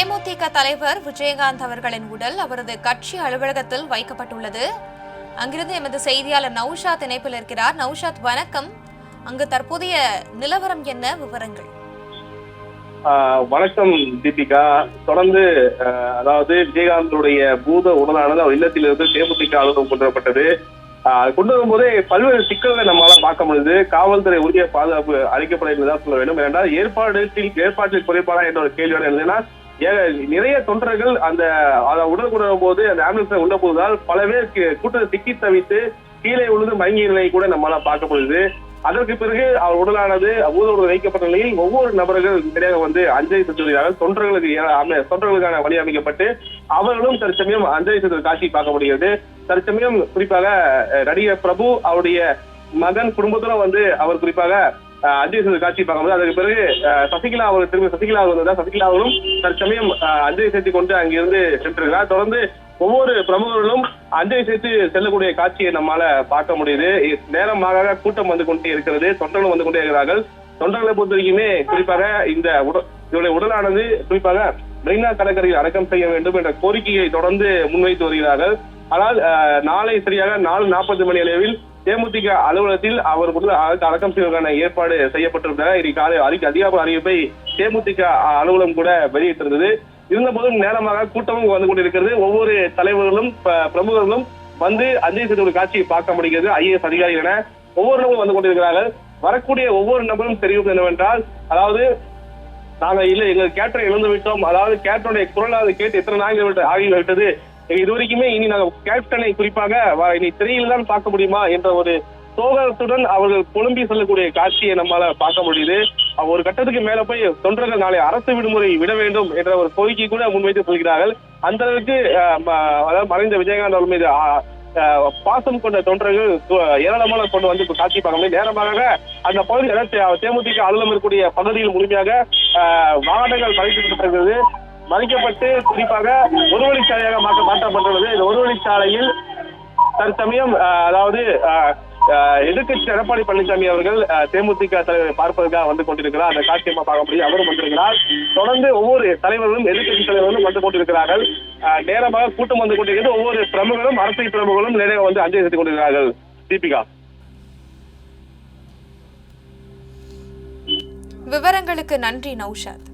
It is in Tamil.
தேமுதிக தலைவர் விஜயகாந்த் அவர்களின் உடல் அவரது கட்சி அலுவலகத்தில் வைக்கப்பட்டுள்ளது. அங்கிருந்து எமது செய்தியாளர் நௌஷாத் இணைப்பில் இருக்கிறார். நௌஷாத் வணக்கம். அங்கு தற்போதைய நிலவரம் என்ன? விவரங்கள். வணக்கம் தீபிகா. தொடர்ந்து அதாவது விஜயகாந்தனுடைய பூத உடலானது அவர் இல்லத்திலிருந்து தேமுதிக அலுவலகம் கொண்டு வரப்பட்டது கொண்டு வரும்போதே பல்வேறு சிக்கல்களை நம்மளால பார்க்க முடியுது. காவல்துறை உரிய பாதுகாப்பு அளிக்கப்பட என்றுதான் சொல்ல வேண்டும். ஏனென்றால் ஏற்பாட்டில் ஏற்பாட்டில் குறைபாடா என்ற ஒரு கேள்வியோட இருந்ததுன்னா நிறைய தொண்டர்கள் அந்த அதை உடல் கொண்டு வரும்போது அந்த ஆம்புலன்ஸ்ல உள்ள போதால் பல பேர் கூட்டத்தை சிக்கி தவித்து கீழே விழுந்து மயங்கிய நிலையை கூட நம்மளால பார்க்க முடியுது. அதற்கு பிறகு அவர் உடலானது ஊதோடு வைக்கப்பட்ட நிலையில் ஒவ்வொரு நபர்கள் சரியாக வந்து அஞ்சலி செலுத்துகிறார்கள். தொண்டர்களுக்கு தொண்டர்களுக்கான வழி அமைக்கப்பட்டு அவர்களும் தற்சமயம் அஞ்சலி செலுத்தும் காட்சி பார்க்க முடிகிறது. தற்சமயம் குறிப்பாக நடிகர் பிரபு அவருடைய மகன் குடும்பத்தோட வந்து அவர் குறிப்பாக அஞ்சலி செலுத்தும் காட்சி பார்க்கும்போது அதற்கு பிறகு சசிகலா அவர் திரும்ப சசிகலா அவர் வந்ததா சசிகலா அவரும் தற்சமயம் அஞ்சலி செலுத்தி கொண்டு அங்கிருந்து சென்றிருக்கிறார். தொடர்ந்து ஒவ்வொரு பிரமுகர்களும் அஞ்சலி சேர்த்து செல்லக்கூடிய காட்சியை நம்மால பார்க்க முடியுது. நேரமாக கூட்டம் வந்து கொண்டே இருக்கிறது. தொண்டர்களும் வந்து கொண்டே இருக்கிறார்கள். தொண்டர்களை பொறுத்த வரைக்குமே குறிப்பாக இந்த உடல் இவருடைய உடலானது குறிப்பாக மெரினா கடற்கரையில் அடக்கம் செய்ய வேண்டும் என்ற கோரிக்கையை தொடர்ந்து முன்வைத்து வருகிறார்கள். ஆனால் நாளை சரியாக நாலு நாற்பது மணி அளவில் தேமுதிக அலுவலகத்தில் அவர் உடல் அடக்கம் செய்வதற்கான ஏற்பாடு செய்யப்பட்டிருந்தன இது காலை அறிக்கை அதிகார அறிவிப்பை தேமுதிக அலுவலகம் கூட வெளியிட்டிருந்தது. இருந்த போதும் நேரமாக கூட்டமும் வந்து கொண்டிருக்கிறது. ஒவ்வொரு தலைவர்களும் ப- பிரமுகர்களும் வந்து அஞ்சலி செலுத்தும் காட்சியை பார்க்க முடிகிறது. ஐஏஎஸ் அதிகாரிகள் என ஒவ்வொரு நபரும் வந்து கொண்டிருக்கிறார்கள். வரக்கூடிய ஒவ்வொரு நபரும் தெரியும் என்னவென்றால் அதாவது நாங்கள் இல்லை எங்கள் கேப்டனை இழந்து விட்டோம் அதாவது கேப்டனுடைய குரலாவது கேட்டு எத்தனை நாங்கள் விட்டு ஆகிவிட்டது? இது வரைக்குமே இனி நாங்க கேப்டனை குறிப்பாக இனி திரையில் தான் பார்க்க முடியுமா என்ற ஒரு சோகத்துடன் அவர்கள் புலம்பி செல்லக்கூடிய காட்சியை நம்மால பார்க்க முடியுது. ஒரு கட்டத்துக்கு மேல போய் தொண்டர்கள் நாளை அரசு விடுமுறை விட வேண்டும் என்ற ஒரு கோரிக்கை கூட முன்வைத்து சொல்கிறார்கள் அந்த அளவுக்கு ம- அதாவது மறைந்த விஜயகாந்த் அவர்கள் மீது அஹ், பாசம் கொண்ட தொண்டர்கள் ஏராளமான கொண்டு வந்து காட்சி பார்க்க முடியும் நேரமாக அந்த பகுதி தே- தேமுதிக அலுவலம் இருக்கக்கூடிய பகுதியில் முழுமையாக அஹ், வாகனங்கள் மறைக்கப்பட்டிருக்கிறது மதிக்கப்பட்டு குறிப்பாக ஒரு வழிச்சாலையாக மாற்ற மாற்றப்பட்டுள்ளது. இந்த ஒரு வழிச்சாலையில் தற்சமயம் அதாவது எதிர்கட்சி எதிர்க்கட்சி எடப்பாடி பழனிசாமி அவர்கள் தேமுதிக தலைவரை பார்ப்பதற்காக வந்து கொண்டிருக்கிறார்? அந்த காட்சியமா பார்க்க முடியும். அவரும் வந்திருக்கிறார். தொடர்ந்து ஒவ்வொரு தலைவர்களும் எதிர்கட்சி தலைவர்களும் வந்து கொண்டிருக்கிறார்கள். நேரமாக கூட்டம் வந்து கொண்டிருக்கிறது. ஒவ்வொரு பிரமுகரும் அரசியல் பிரமுகரும் நேராக வந்து அஞ்சலி செலுத்திக் கொண்டிருக்கிறார்கள். தீபிகா. விவரங்களுக்கு நன்றி நௌஷாத்.